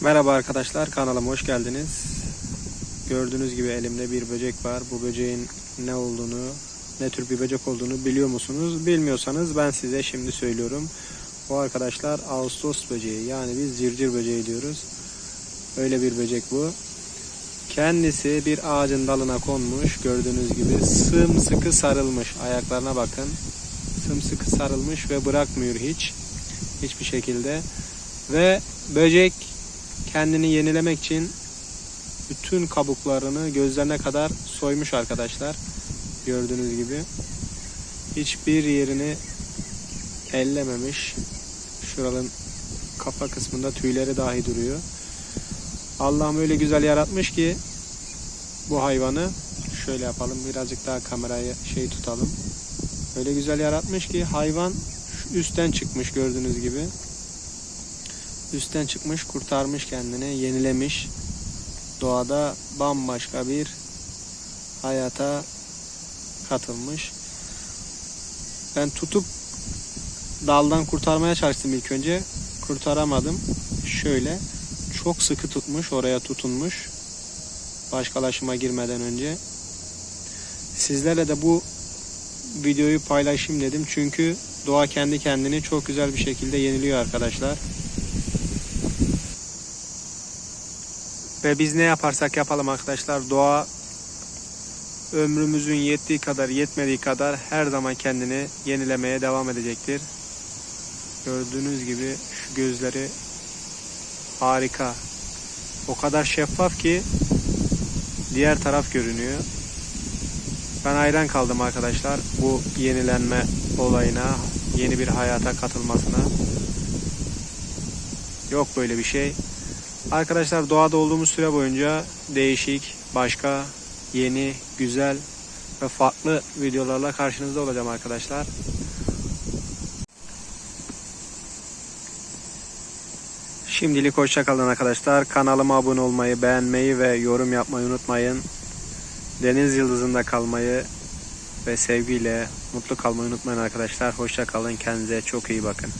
Merhaba arkadaşlar kanalıma hoş geldiniz. Gördüğünüz gibi elimde bir böcek var. Bu böceğin ne olduğunu, ne tür bir böcek olduğunu biliyor musunuz? Bilmiyorsanız ben size şimdi söylüyorum. Bu arkadaşlar Ağustos böceği yani biz zircir böceği diyoruz. Öyle bir böcek bu. Kendisi bir ağacın dalına konmuş gördüğünüz gibi sımsıkı sarılmış. Ayaklarına bakın. Sımsıkı sarılmış ve bırakmıyor hiç. Hiçbir şekilde. Ve böcek kendini yenilemek için bütün kabuklarını gözlerine kadar soymuş arkadaşlar. Gördüğünüz gibi. Hiçbir yerini ellememiş. Şuranın kafa kısmında tüyleri dahi duruyor. Allah'ım öyle güzel yaratmış ki bu hayvanı şöyle yapalım birazcık daha kamerayı şey tutalım. Öyle güzel yaratmış ki hayvan üstten çıkmış gördüğünüz gibi. Üstten çıkmış, kurtarmış kendini, yenilemiş. Doğada bambaşka bir hayata katılmış. Ben tutup daldan kurtarmaya çalıştım ilk önce. Kurtaramadım. Şöyle çok sıkı tutmuş, oraya tutunmuş. Başkalaşıma girmeden önce. Sizlerle de bu videoyu paylaşayım dedim. Çünkü doğa kendi kendini çok güzel bir şekilde yeniliyor arkadaşlar. Ve biz ne yaparsak yapalım arkadaşlar doğa ömrümüzün yettiği kadar yetmediği kadar her zaman kendini yenilemeye devam edecektir. Gördüğünüz gibi şu gözleri harika. O kadar şeffaf ki diğer taraf görünüyor. Ben hayran kaldım arkadaşlar bu yenilenme olayına, yeni bir hayata katılmasına. Yok böyle bir şey. Arkadaşlar doğada olduğumuz süre boyunca değişik, başka, yeni, güzel ve farklı videolarla karşınızda olacağım arkadaşlar. Şimdilik hoşça kalın arkadaşlar. Kanalıma abone olmayı, beğenmeyi ve yorum yapmayı unutmayın. Deniz yıldızında kalmayı ve sevgiyle mutlu kalmayı unutmayın arkadaşlar. Hoşça kalın. Kendinize çok iyi bakın.